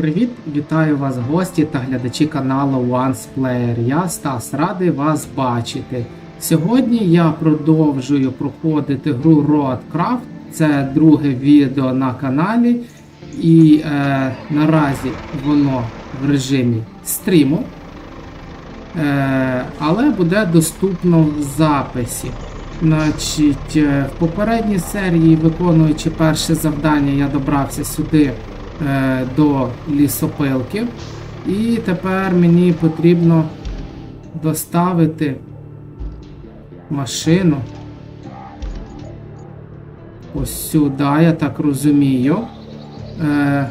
привіт! Вітаю вас гості та глядачі каналу Once Player. Я Стас, радий вас бачити. Сьогодні я продовжую проходити гру Roadcraft. Це друге відео на каналі, і е, наразі воно в режимі стріму, е, але буде доступно в записі. Значить, е, в попередній серії, виконуючи перше завдання, я добрався сюди до лісопилки. І тепер мені потрібно доставити машину. Ось сюди, я так розумію. Е,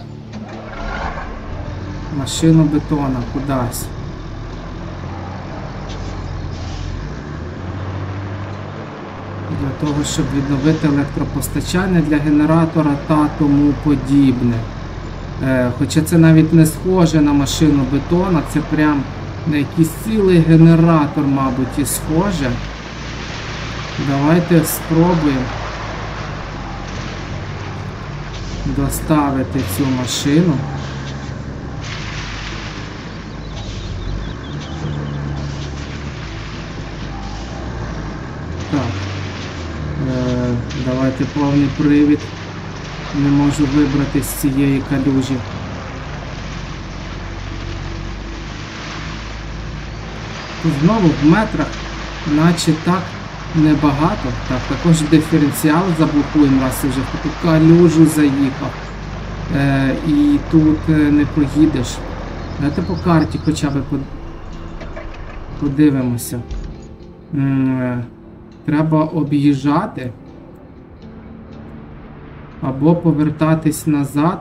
машину бетона кудись. Для того, щоб відновити електропостачання для генератора та тому подібне. Е, хоча це навіть не схоже на машину бетона, це прям на якийсь цілий генератор, мабуть, і схоже. Давайте спробуємо доставити цю машину. Так. Е, давайте повний привід. Не можу вибрати з цієї калюжі. Знову в метрах, наче так небагато. Так, також диференціал заблокуємо, раз вже в таку калюжу заїхав. Е, і тут е, не поїдеш. Давайте по карті хоча б подивимося. Е, Треба об'їжджати або повертатись назад.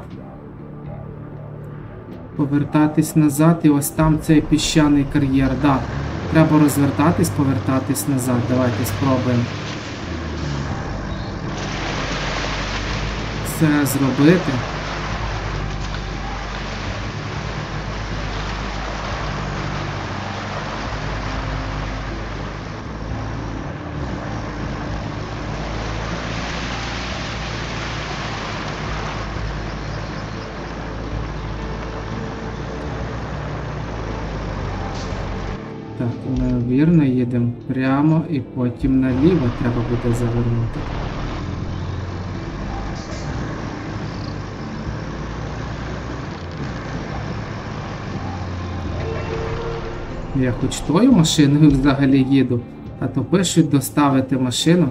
Повертатись назад і ось там цей піщаний кар'єр. Да. Треба розвертатись, повертатись назад. Давайте спробуємо. Це зробити. Так, ми вірно їдемо прямо і потім наліво треба буде завернути. Я хоч тою машиною взагалі їду, а то пишуть доставити машину.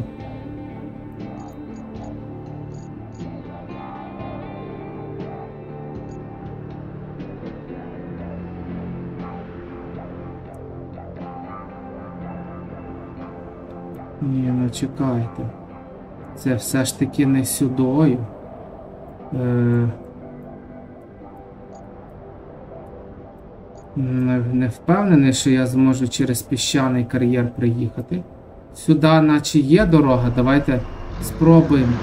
Чекайте. Це все ж таки не сюдою. Е... Не, не впевнений, що я зможу через піщаний кар'єр приїхати. Сюди, наче є дорога, давайте спробуємо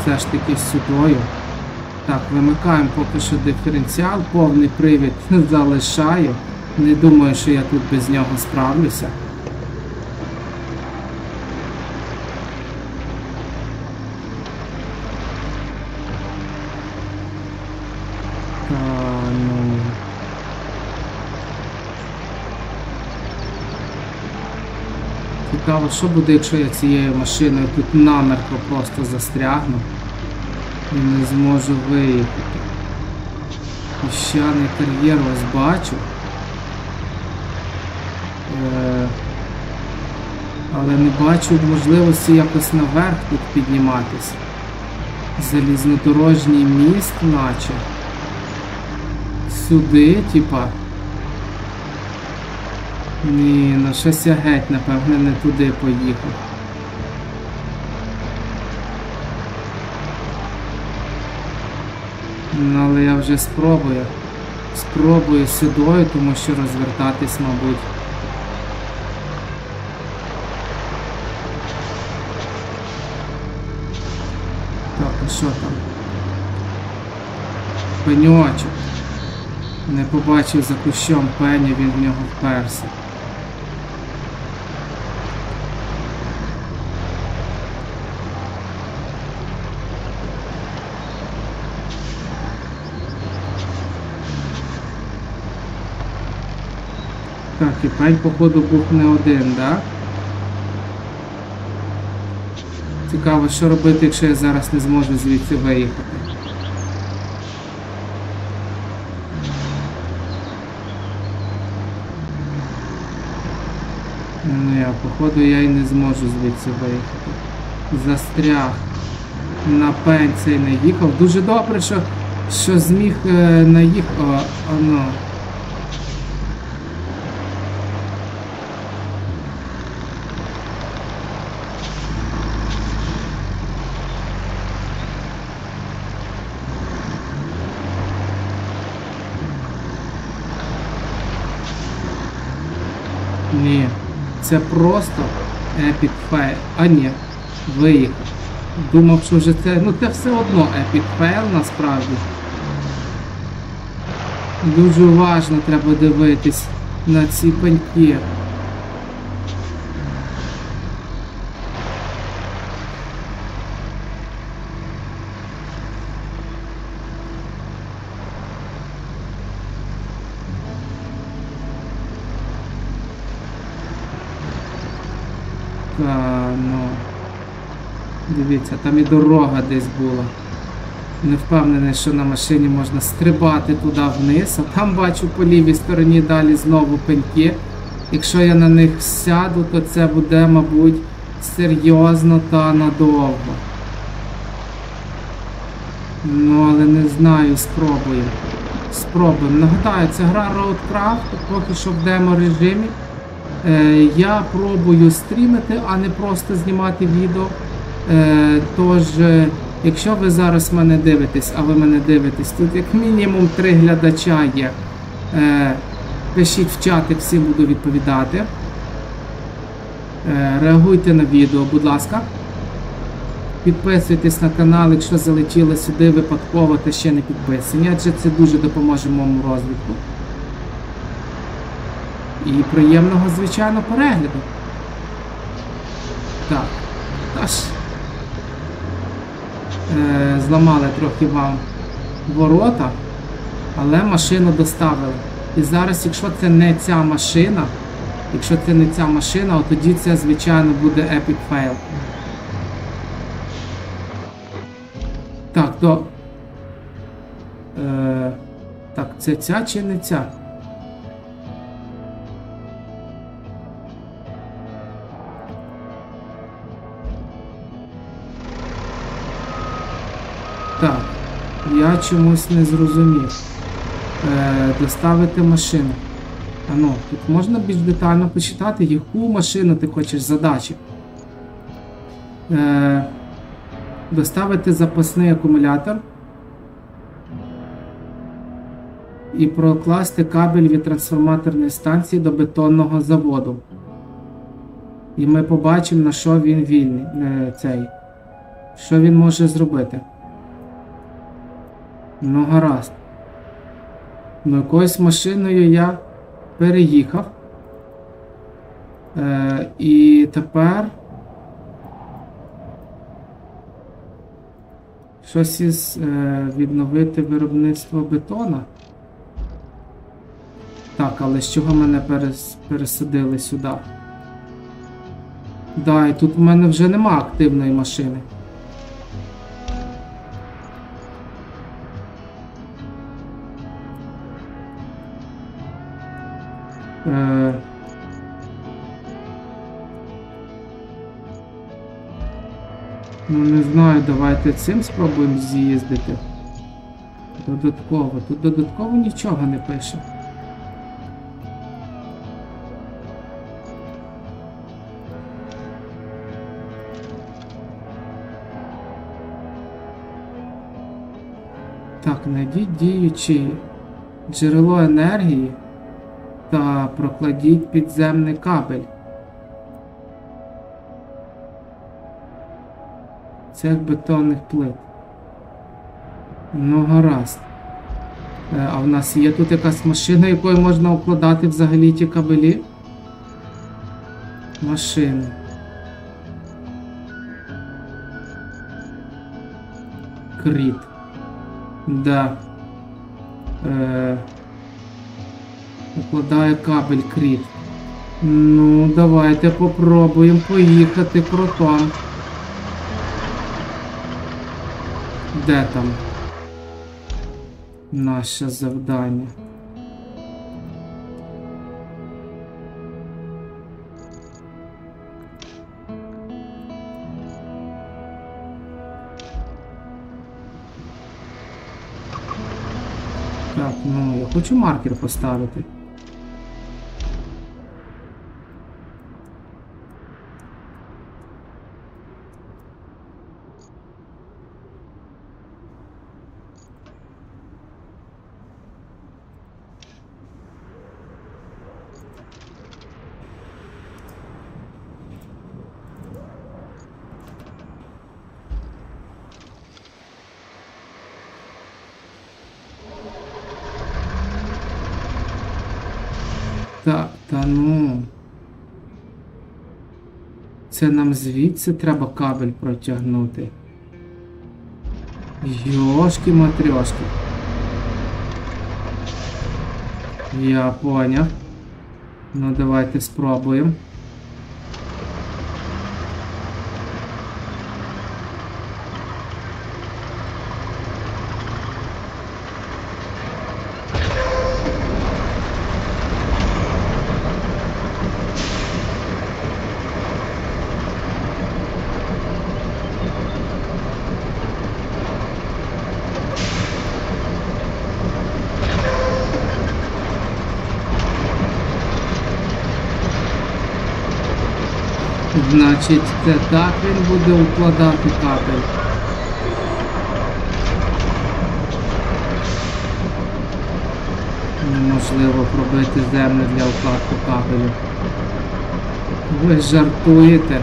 все ж таки сюдою. Так, вимикаємо поки що диференціал, повний привід залишаю. Не думаю, що я тут без нього справлюся. Цікаво, що буде, якщо я цією машиною тут намерко просто застрягну і не зможу виїхати. Піщаний кар'єр ось бачу. Е, але не бачу можливості якось наверх тут підніматися. Залізнодорожній міст, наче. Сюди, типа. Ні, ну щось я геть, напевне, не туди поїхав. Ну, але я вже спробую. Спробую сюдою, тому що розвертатись, мабуть. Так, а що там? Пеньочок. Не побачив за кущом пені, він в нього вперся. Так, і пень, походу, був не один, да? Цікаво, що робити, якщо я зараз не зможу звідси виїхати. Ну я, походу, я і не зможу звідси виїхати. Застряг. На пень цей не їхав. Дуже добре, що, що зміг е, наїхати. Ні, це просто Epic Fail. А ні, виїхав. Думав, що вже це. Ну це все одно Epic Fail насправді. Дуже уважно треба дивитись на ці пеньки. Та, ну. Дивіться, там і дорога десь була. Не впевнений, що на машині можна стрибати туди вниз, а там бачу по лівій стороні далі знову пеньки. Якщо я на них сяду, то це буде, мабуть, серйозно та надовго. Ну, але не знаю, спробуємо. Спробуємо. Нагадаю, це гра Roadcraft, поки що в демо режимі. Е, я пробую стрімити, а не просто знімати відео. Е, тож, е, якщо ви зараз мене дивитесь, а ви мене дивитесь, тут як мінімум три глядача є. Е, пишіть в чати, всім буду відповідати. Реагуйте на відео, будь ласка. Підписуйтесь на канал, якщо залетіли сюди випадково та ще не підписані, адже це дуже допоможе моєму розвитку. І приємного, звичайно, перегляду. Так. Тож. Е, зламали трохи вам ворота, але машину доставили. І зараз, якщо це не ця машина, якщо це не ця машина, тоді це, звичайно, буде epic fail. Так, то. Е, так, це ця чи не ця? Чомусь не зрозумів. Е, доставити машину. А ну, тут можна більш детально почитати, яку машину ти хочеш задачі. Е, доставити запасний акумулятор. І прокласти кабель від трансформаторної станції до бетонного заводу. І ми побачимо, на що він вільний. е, цей. Що він може зробити. Ну, гаразд. Ну, якоюсь машиною я переїхав. Е, і тепер. Щось із е, відновити виробництво бетона. Так, але з чого мене перес, пересадили сюди? Да, і тут в мене вже нема активної машини. Знаю, давайте цим спробуємо з'їздити. Додатково. Тут додатково нічого не пише. Так, знайдіть діючі джерело енергії та прокладіть підземний кабель. Цех бетонних плит. Ну, гаразд. Е, А в нас є тут якась машина, якою можна укладати взагалі ті кабелі? Машини. Кріт. Да. Е, Укладаю кабель кріт. Ну, давайте попробуємо поїхати кротом. Де там? Наше завдання. Так, ну я хочу маркер поставити. Та, та ну. Це нам звідси треба кабель протягнути. Йошки матрьошки. Я поняв. Ну давайте спробуємо. Значить, це так він буде укладати кабель. Неможливо пробити землю для укладки кабелю. Ви жартуєте.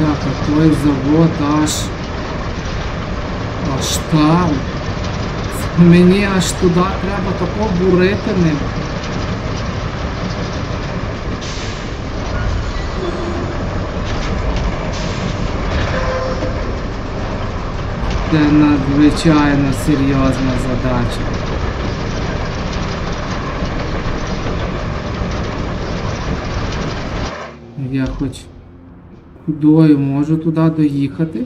Так, а той завод аж. Аж там. Мені аж туди треба тако бурити ним. Це надзвичайно серйозна задача. Я хоч худою можу туди доїхати.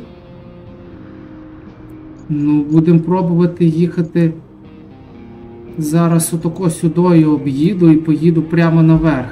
Ну, будемо пробувати їхати. Зараз отако сюдою об'їду і поїду прямо наверх.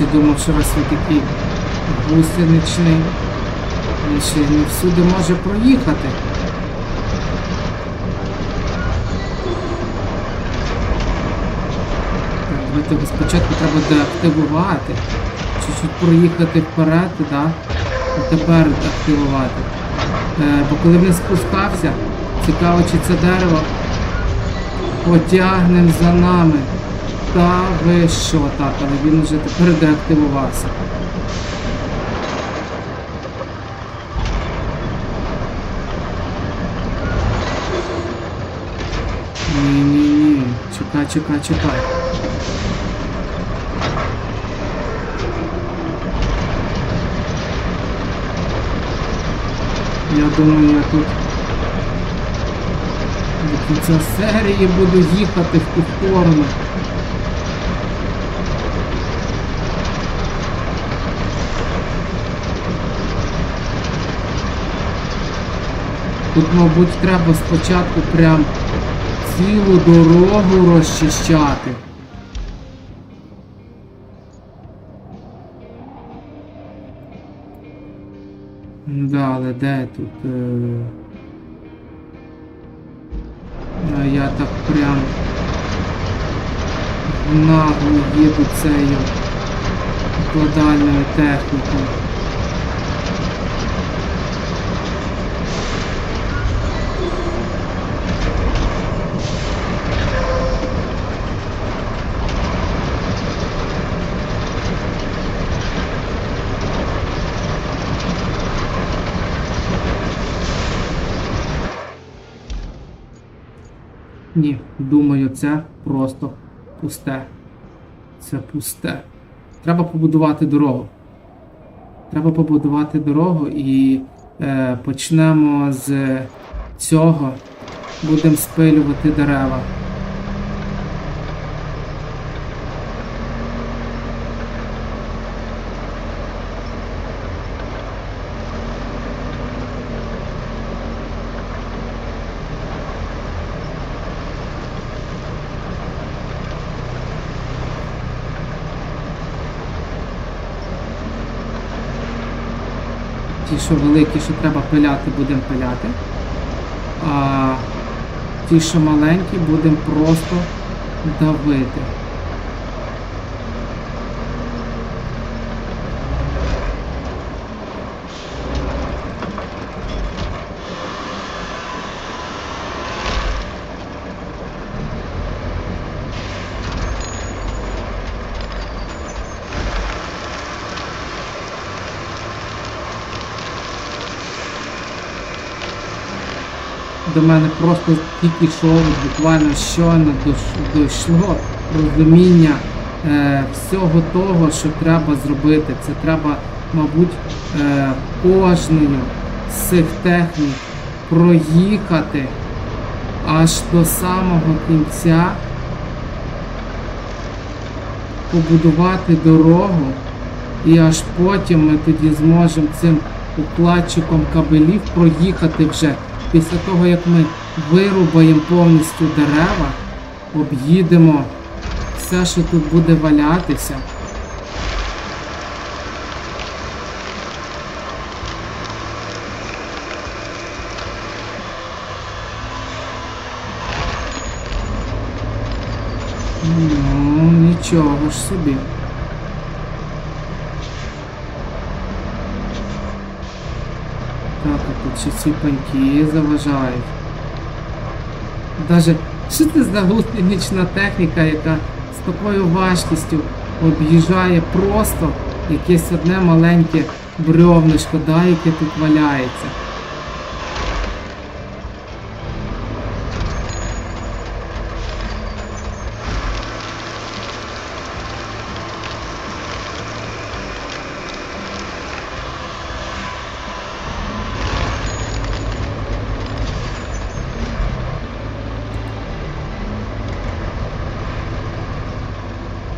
Ще думав, що він такий гусеничний, він ще не всюди може проїхати. Так, спочатку треба деактивувати. Чуть-чуть проїхати вперед, да? і тепер активувати. Е, бо коли він спускався, цікаво, чи це дерево потягнем за нами. Та ви що так, але він вже тепер деактивувався. Ні, ні, ні. Чекай, чекай, чекай. Я думаю, я тут до кінця серії буду їхати в ту сторону. Тут, мабуть, треба спочатку прям цілу дорогу розчищати. Да, але де тут? Е... А я так прям нагло їду цією викладальною технікою. Ні, думаю, це просто пусте. Це пусте. Треба побудувати дорогу. Треба побудувати дорогу і е, почнемо з цього. Будемо спилювати дерева. Що великі, що треба пиляти, будемо пиляти. А ті, що маленькі, будемо просто давити. До мене просто тільки що буквально щойно дійшло розуміння е, всього того, що треба зробити. Це треба, мабуть, е, кожною з цих технік проїхати аж до самого кінця, побудувати дорогу, і аж потім ми тоді зможемо цим укладчиком кабелів проїхати вже після того, як ми вирубаємо повністю дерева, об'їдемо все, що тут буде валятися. Ну, нічого ж собі. Так, тут ще ці паньки заважають. Даже, що це за гусенична техніка, яка з такою важкістю об'їжджає просто якесь одне маленьке бревнишко, да, яке тут валяється.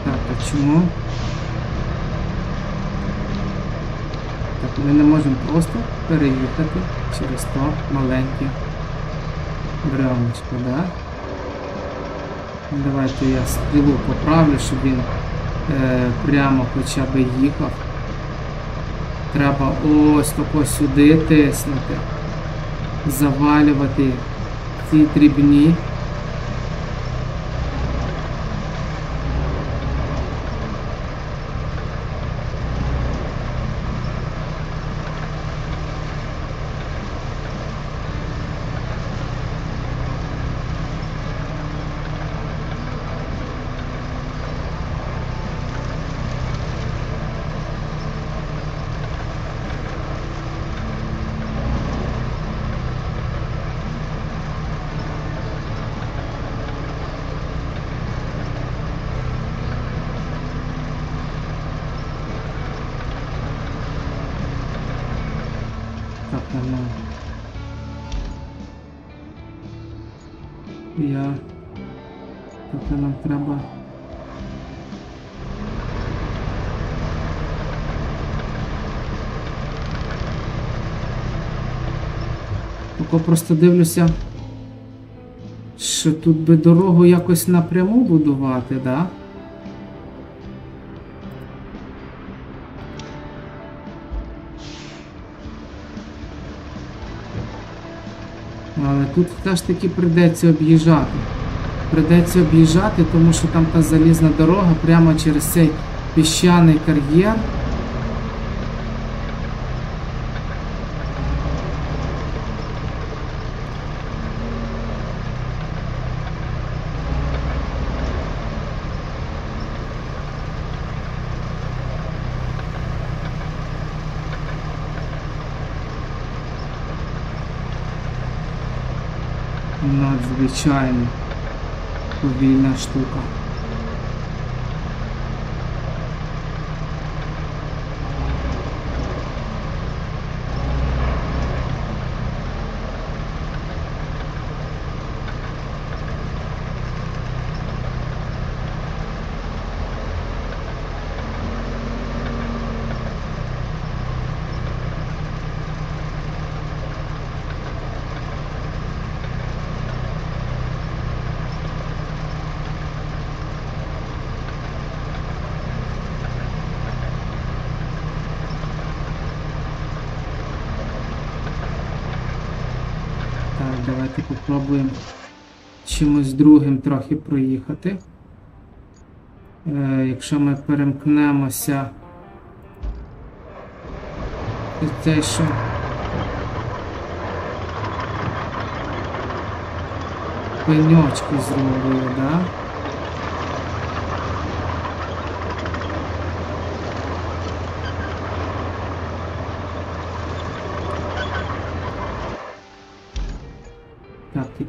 Так, а чому? Так, ми не можемо просто переїхати через то маленьке бревничко, да? Давайте я стрілу поправлю, щоб він е, прямо хоча б їхав. Треба ось тако сюди тиснути, завалювати ці дрібні. Так, нормально. Я. Тобто нам треба. Поки просто дивлюся, що тут би дорогу якось напряму будувати, да? Але тут все ж таки прийдеться об'їжджати. Придеться об'їжджати, тому що там та залізна дорога прямо через цей піщаний кар'єр. Надзвичайно повільна штука. Так, попробуємо чимось другим трохи проїхати. Е, якщо ми перемкнемося. те, що? Пеньочки зробили, да?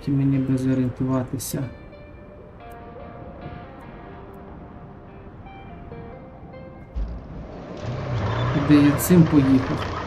Так, мені би зорієнтуватися. Де я цим поїхав?